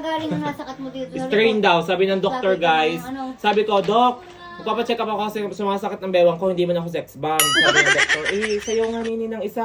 nanggagaling yung nasakit mo dito? Strain daw, sabi ng doktor Sabi ko, guys. ano? Sabi ko, Doc, magpapacheck up ako kasi sumasakit ng bewang ko, hindi man ako sex bomb. Sabi ng doktor, eh, sa'yo nga nini ng isa.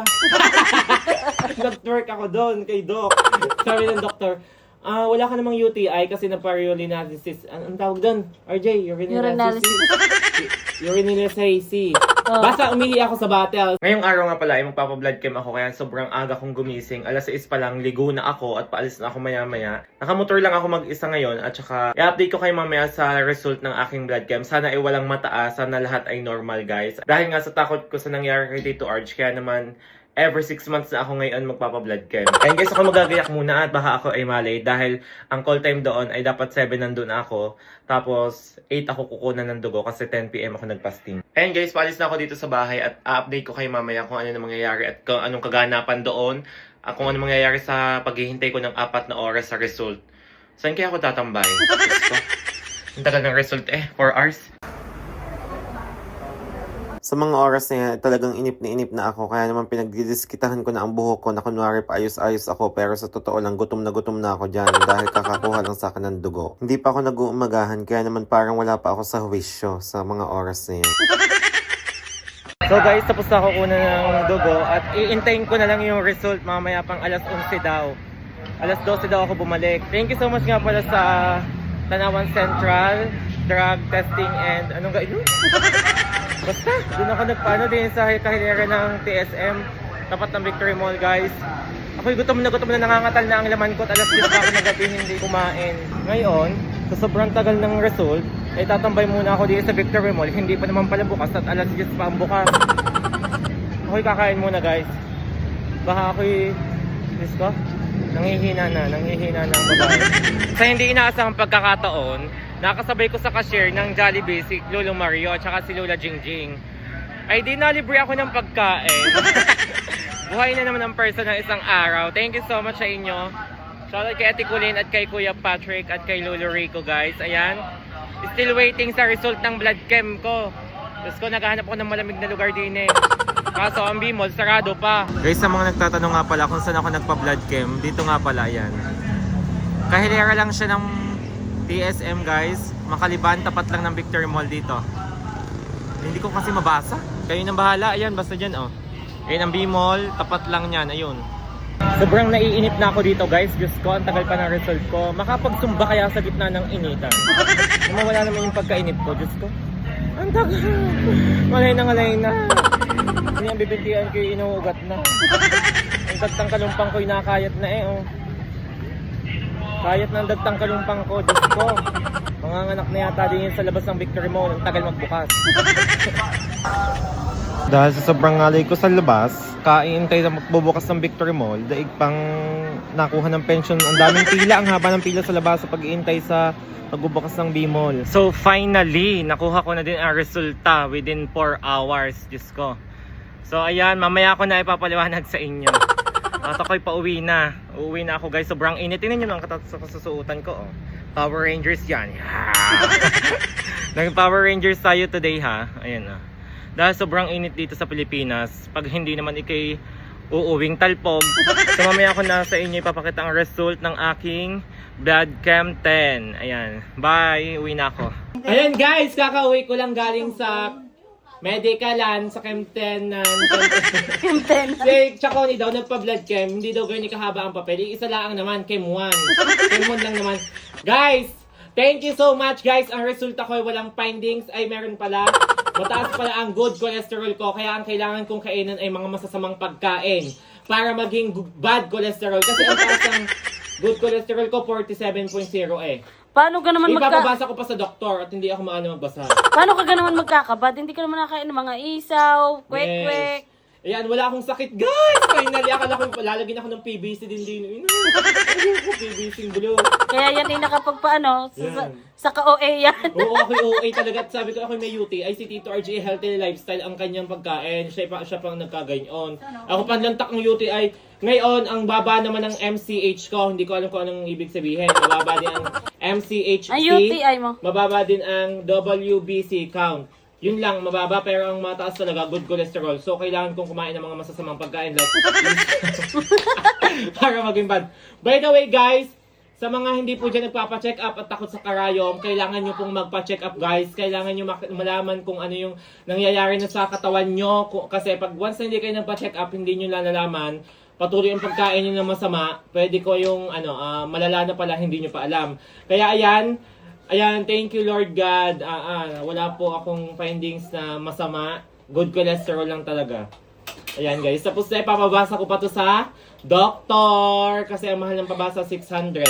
Nag-twerk ako doon kay Doc. Sabi ng doktor, ah, wala ka namang UTI kasi na-pariolinalysis. An ang tawag doon? RJ, urinalysis. Urinalysis. Oh. Basta umihi ako sa battle. Ngayong araw nga pala ay magpapa-blood chem ako kaya sobrang aga kong gumising. Alas 6 pa lang, ligo na ako at paalis na ako maya-maya. Nakamotor lang ako mag-isa ngayon at saka i-update ko kayo mamaya sa result ng aking blood chem. Sana ay walang mataas, sana lahat ay normal guys. Dahil nga sa takot ko sa nangyari kay Tito Arch, kaya naman Ever 6 months na ako ngayon magpapa-blood chem. And guys, ako magagayak muna at baka ako ay malay dahil ang call time doon ay dapat 7 nandun ako. Tapos 8 ako kukunan ng dugo kasi 10pm ako nagpasting. And guys, paalis na ako dito sa bahay at update ko kayo mamaya kung ano na mangyayari at kung anong kaganapan doon. At kung ano mangyayari sa paghihintay ko ng apat na oras sa result. Saan kaya ako tatambay? Ang tagal ng result eh, 4 hours. Sa mga oras na yan, talagang inip na inip na ako. Kaya naman pinagdidiskitahan ko na ang buhok ko na kunwari paayos-ayos ako. Pero sa totoo lang, gutom na gutom na ako dyan dahil kakakuha lang sa akin ng dugo. Hindi pa ako nag-uumagahan kaya naman parang wala pa ako sa huwisyo sa mga oras na yan. So guys, tapos na ako kuna ng dugo at iintayin ko na lang yung result mamaya pang alas 11 daw. Alas 12 daw ako bumalik. Thank you so much nga pala sa Tanawan Central Drug Testing and anong ga? Basta, doon ako nagpaano din sa kahilera ng TSM tapat ng Victory Mall guys. Ako'y gutom na gutom na nangangatal na ang laman ko at alas 10 pa ako nagabi hindi kumain. Ngayon, sa sobrang tagal ng result, ay tatambay muna ako dito sa Victory Mall. Hindi pa naman pala bukas at alas 10 pa ang bukas. Ako'y kakain muna guys. Baka ako'y, Diyos ko, nangihina na, nangihina na ang babae. Sa hindi inaasahang pagkakataon, nakasabay ko sa cashier ng Jollibee si Lolo Mario at saka si Lola Jingjing. Ay di nalibre ako ng pagkain. Buhay na naman ang person ng isang araw. Thank you so much sa inyo. Shoutout kay Ate Colleen at kay Kuya Patrick at kay Lolo Rico guys. Ayan. Still waiting sa result ng blood chem ko. Tapos ko naghahanap ako ng malamig na lugar din eh. Kaso ang Bimol, sarado pa. Guys, sa mga nagtatanong nga pala kung saan ako nagpa-blood chem, dito nga pala yan. Kahilera lang siya ng TSM guys. Makaliban, tapat lang ng Victory Mall dito. Hindi ko kasi mabasa. Kayo nang bahala. Ayan, basta dyan oh. Ayan ang B-Mall, tapat lang yan. Ayun. Sobrang naiinip na ako dito guys. Diyos ko, ang tagal pa ng result ko. Makapagsumba kaya sa gitna ng initan. Mawala naman yung pagkainip ko. Diyos ko. Ang tagal. Malay na malay na. Hindi ang bibintian ko yung inuugat na. Ang dagtang kalumpang ko nakayat na eh oh. Kayat ng dagtang kalumpang ko. Diyos ko. Manganganak na yata din sa labas ng Victory Mall. Ang tagal magbukas. Dahil sa sobrang ngalay ko sa labas, kaintay na magbubukas ng Victory Mall, daig pang nakuha ng pension. Ang daming pila, ang haba ng pila sa labas sa pag-iintay sa pagbubukas ng B-Mall. So finally, nakuha ko na din ang resulta within 4 hours. Diyos ko. So ayan, mamaya ko na ipapaliwanag sa inyo. At ako'y pauwi na. Uuwi na ako guys. Sobrang init. Tingnan nyo lang katat sa kasusuotan ko. Oh. Power Rangers yan. Yeah. Naging Power Rangers tayo today ha. Ayan na. Dahil sobrang init dito sa Pilipinas, pag hindi naman ikay uuwing talpog, so mamaya ko na sa inyo ipapakita ang result ng aking blood chem 10. Ayan. Bye! Uwi na ako. Ayan guys, kakauwi ko lang galing sa medicalan sa chem 10 ng Si Chaconi daw nagpa-blood chem, hindi daw ganyan kahaba ang papel. Isa lang naman, chem 1. Chem 1 lang naman. Guys, thank you so much guys. Ang resulta ko ay walang findings. Ay, meron pala. Mataas pala ang good cholesterol ko. Kaya ang kailangan kong kainin ay mga masasamang pagkain. Para maging bad cholesterol. Kasi ang taas ng good cholesterol ko, 47.0 eh. Paano ka naman magka... Ipapabasa ko pa sa doktor at hindi ako maano magbasa. Paano ka ka naman magkakabad? Hindi ka naman nakain ng mga isaw, kwek-kwek. Ayan, wala akong sakit, guys! Finally, akala ko lalagyan ako ng PVC din din. Ino, PVC blue. Kaya yan ay nakapagpaano, sa, sa, Yan. sa ka-OA yan. Oo, ako yung OA talaga. At sabi ko, ako may UTI. Ay, si Tito RJ Healthy Lifestyle ang kanyang pagkain. Siya, pa, siya pang nagkaganyon. Ako panlantak ng UTI. Ngayon, ang baba naman ng MCH ko. Hindi ko alam kung anong ibig sabihin. Mababa din ang MCHC. Ang UTI mo. Mababa din ang WBC count. Yun lang, mababa pero ang mataas talaga, good cholesterol. So, kailangan kong kumain ng mga masasamang pagkain like para maging bad. By the way, guys, Sa mga hindi po dyan nagpapa-check up at takot sa karayom, kailangan nyo pong magpa-check up guys. Kailangan nyo malaman kung ano yung nangyayari na sa katawan nyo. Kasi pag once na hindi kayo nagpa-check up, hindi nyo lalalaman, patuloy ang pagkain nyo na masama, pwede ko yung ano, ah, malala na pala, hindi nyo pa alam. Kaya ayan, ayan, thank you Lord God. Ah, ah, wala po akong findings na masama. Good cholesterol lang talaga. Ayan guys, tapos na ipapabasa ko pa to sa doctor kasi ang mahal ng pabasa 600.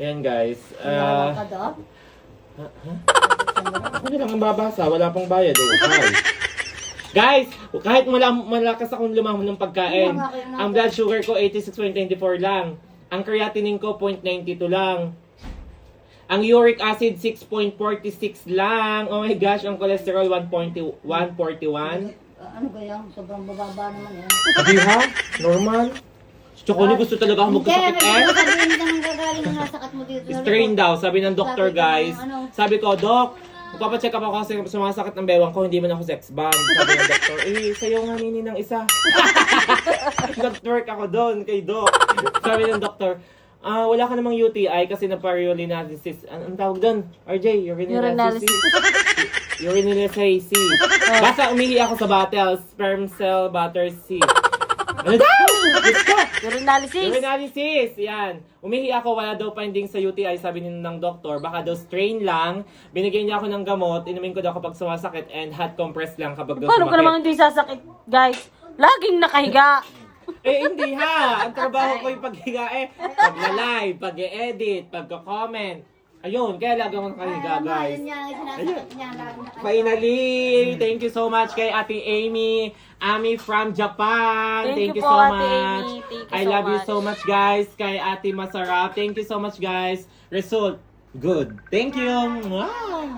Ayan guys. Uh, ka daw? ano lang ang babasa? Wala pang bayad. Hi. Guys, kahit mala malakas akong lumamon ng pagkain, ang blood sugar ko 86.94 lang. Ang creatinine ko 0.92 lang. Ang uric acid 6.46 lang. Oh my gosh, ang cholesterol 1.1 141. Ah, Ano ba yan? Sobrang bababa naman yan. Sabi ha? Normal? Tsaka ni gusto talaga ako magkasakit eh. Hindi, sabihin ka nang gagaling na nasakit mo dito. sa Strain daw, sabi ng doktor Sabi ko, guys. ano? Sabi ko, Doc, magpapacheck up ako kasi sumasakit ng bewang ko, hindi man ako sex bomb. Sabi ng doktor, eh, sayo nga nini ng isa. Nag-twerk ako doon kay Doc. Sabi ng doktor, ah, wala ka namang UTI kasi na-pariolinalysis. An- anong tawag doon? RJ, urinalysis. Urinalysis. Basta umihi ako sa battle, sperm cell butter C. Ano daw? Urinalysis. Urinalysis, yan. Umihi ako, wala daw finding sa UTI, sabi ni ng doktor. Baka daw strain lang. Binigyan niya ako ng gamot, inumin ko daw kapag sumasakit and hot compress lang kapag daw Paano ka sumakit. namang hindi sasakit, guys? Laging nakahiga. Eh, hindi ha. Ang trabaho ko yung paghiga eh. Pag-live, pag-edit, pagka-comment. Ayun, kaya lagi ako nakahiga, Ay, guys. niya. lagi. Finally, thank you so much kay Ate Amy, Ami from Japan. Thank Thank, you you, po, so Ate much. Amy. Thank you I so love you much. so much, guys. Kay Ate Masarap. Thank you so much, guys. Result, good. Thank you. Mwah!